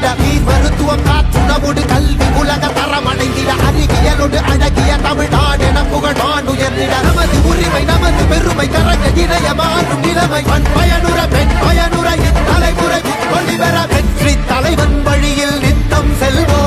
யுகம் பிறந்திட நீர் மருத்துவம் காற்றுணவோடு கல்வி உலக தரமடைந்திட அறிவியலோடு அழகிய தமிழ்நாடு என புகழான் உயர்ந்திட. நமது உரிமை நமது பெருமை கரங்க இணைய மாறும் நிலைமை. பண் பயனுற பெண் பயனுற இத்தலைமுறை கொள்ளி வெற்றி தலைவன் வழியில் நித்தம் செல்வோம்.